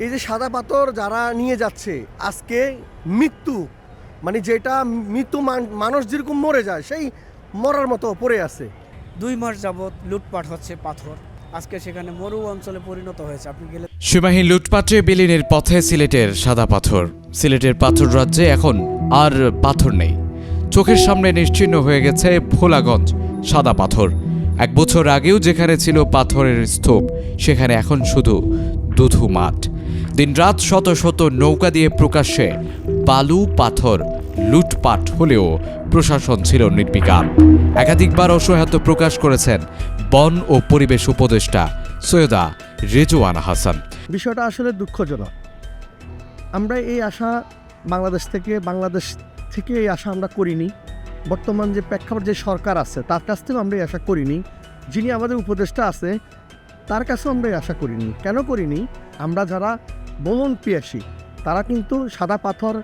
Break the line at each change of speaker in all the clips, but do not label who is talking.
এই যে সাদা পাথর যারা নিয়ে যাচ্ছে আজকে মৃত্যু মানে যেটা মৃত্যু মান- মানুষ যেরকম মরে যায় সেই মরার মতো পড়ে আছে।
দুই মাস যাবৎ লুটপাট হচ্ছে পাথর। আজকে সেখানে মরু অঞ্চলে পরিণত হয়েছে। আপনি গেলে
সীমাহীন লুটপাটে বিলীনের পথে সিলেটের সাদা পাথর। সিলেটের পাথর রাজ্যে এখন আর পাথর নেই। চোখের সামনে নিশ্চিহ্ন হয়ে গেছে ভোলাগঞ্জ সাদা পাথর। এক বছর আগেও যেখানে ছিল পাথরের স্তূপ সেখানে এখন শুধু দুধু মাঠ। দিনরাত শত শত নৌকা দিয়ে প্রকাশ্যে বালু, পাথর, লুটপাট হলেও প্রশাসন ছিল নির্বিকার। একাধিকবার অসহায়ত্ব প্রকাশ করেছেন বন ও পরিবেশ উপদেষ্টা সৈয়দা রেজওয়ানা হাসান।
বিষয়টা আসলে দুঃখজনক। আমরা এই আশা বাংলাদেশ থেকে বাংলাদেশ থেকে এই আশা আমরা করিনি। বর্তমান যে প্রেক্ষাপট যে সরকার আছে, তার কাছ থেকেও আমরা এই আশা করিনি। যিনি আমাদের উপদেষ্টা আছে, তার কাছেও আমরা এই আশা করিনি। কেন করিনি? আমরা যারা ভ্রমণ পিয়াসী, তারা কিন্তু সাদা পাথর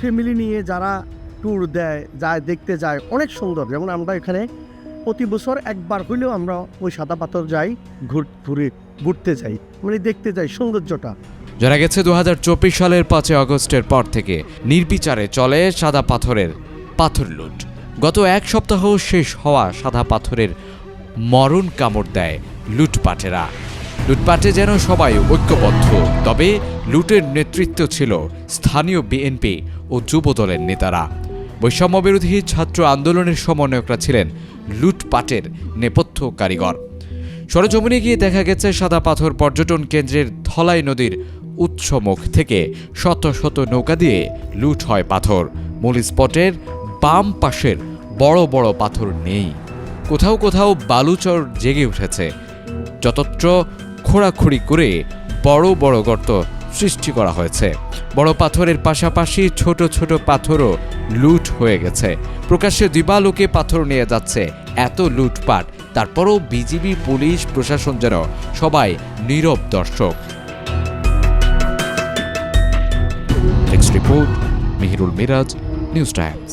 ফ্যামিলি নিয়ে যারা ট্যুর দেয়, যায়, দেখতে যায়, অনেক সুন্দর। যেমন আমরা এখানে প্রতি বছর একবার হইলেও আমরা ওই সাদা পাথর যাই, ঘুর, ঘুরে, ঘুরতে যাই মানে দেখতে যাই সৌন্দর্যটা।
জানা গেছে দু হাজার চব্বিশ সালের পাঁচই আগস্টের পর থেকে নির্বিচারে চলে সাদা পাথরের পাথর লুট। গত এক সপ্তাহ শেষ হওয়া সাদা পাথরের মরণ কামড় দেয় লুটপাটেরা। লুটপাটে যেন সবাই ঐক্যবদ্ধ, তবে লুটের নেতৃত্ব ছিল স্থানীয় বিএনপি ও যুবদলের নেতারা। বৈষম্য বিরোধী ছাত্র আন্দোলনের সমন্বয়করা ছিলেন লুটপাটের নেপথ্য কারিগর। সরজমিনে গিয়ে দেখা গেছে, সাদা পাথর পর্যটন কেন্দ্রের ধলাই নদীর উৎসমুখ থেকে শত শত নৌকা দিয়ে লুট হয় পাথর। মূল স্পটের বাম পাশের বড় বড় পাথর নেই। কোথাও কোথাও বালুচর জেগে উঠেছে। যতত্র খোঁড়াখুড়ি করে বড় বড় গর্ত সৃষ্টি করা হয়েছে। বড় পাথরের পাশাপাশি ছোট ছোট পাথরও লুট হয়ে গেছে। প্রকাশ্যে দিবালোকে পাথর নিয়ে যাচ্ছে এত লুটপাট। তারপরও বিজিবি, পুলিশ, প্রশাসন যেন সবাই নীরব দর্শক। Report Mihirul Miraj News Times